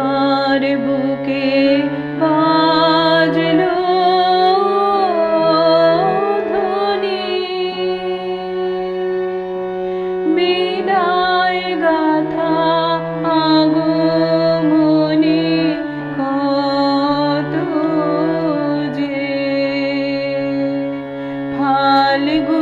তোমার বুকে বাজলো ধ্বনি। বিদায় গাথা আগমনি কত যে ফাল্গুন